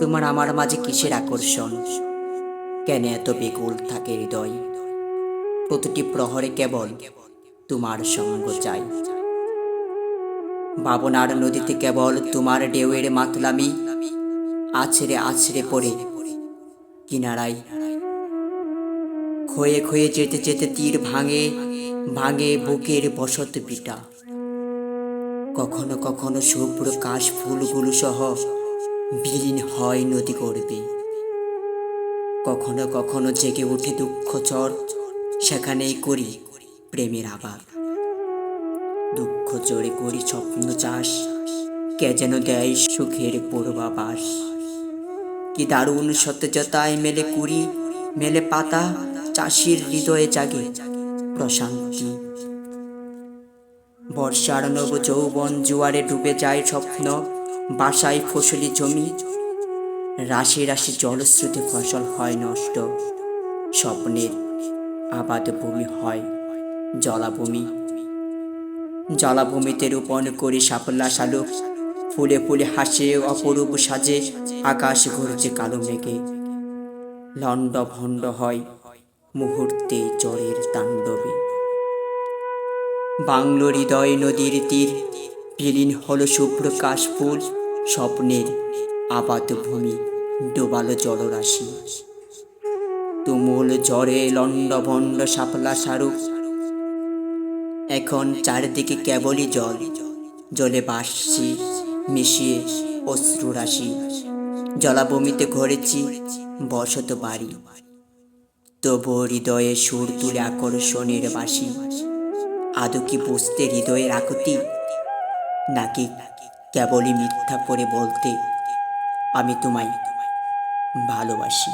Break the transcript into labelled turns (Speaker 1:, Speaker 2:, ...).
Speaker 1: তোমার আমার মাঝে কিসের আকর্ষণ? কেন এত বেকুল থাকে হৃদয়? প্রতিটি প্রহরে কেবল তোমার সঙ্গ চাই। ভাবনার নদীতে কেবল তোমার ঢেউয়ের মাতলামি, আছড়ে আছড়ে পড়ে কিনারায়। ক্ষয়ে ক্ষয়ে যেতে যেতে তীর ভাঙে ভাঙে বুকের বসত পিটা কখনো কখনো শুভ্র কাশ ফুলগুলো সহ বিলীন হয় নদী করবে কখনো কখনো জেগে ওঠে দুঃখ চর, সেখানেই করি প্রেমের আবার। দুঃখ চড়ে করি স্বপ্ন চাষ, কে যেন দেয় সুখের পূর্বাবাস কি দারুণ সতেজতায় মেলে কুড়ি, মেলে পাতা, চাষির হৃদয়ে জাগে প্রশান্তি। বর্ষার নব যৌবন জোয়ারে ডুবে যায় স্বপ্ন বাসায় ফসলি জমি, রাশি রাশি জলস্রোতে ফসল হয় নষ্ট। স্বপ্নের আবাদ ভূমি হয় জলাভূমি। জলাভূমিতে রোপণ করি সাপলা শালুক, ফুলে ফুলে হাসে অপরূপ সাজে, আকাশ ঘুরছে কালো মেঘে। লণ্ড ভণ্ড হয় মুহূর্তে জ্বরের তাণ্ডবে। বাংলো হৃদয় নদীর তীর, বিলীন হলো শুভ্র কাশফুল স্বপ্নের আবাদ ভূমি ডোবালো জলরাশি। তুমুল জ্বরে লণ্ডভণ্ড সাপলা শাহরুখ এখন চারিদিকে কেবলই জল, জলে বাসছি, মিশিয়ে অশ্রুরাশি। জলাভূমিতে ঘরেছি বসত বাড়ি। তবু হৃদয়ে সুর তুলে আকর্ষণের বাসি। আদৌ কি বুঝতে হৃদয়ের আকুতি? নাকি কেবলই মিথ্যা করে বলতে আমি তোমায় ভালোবাসি।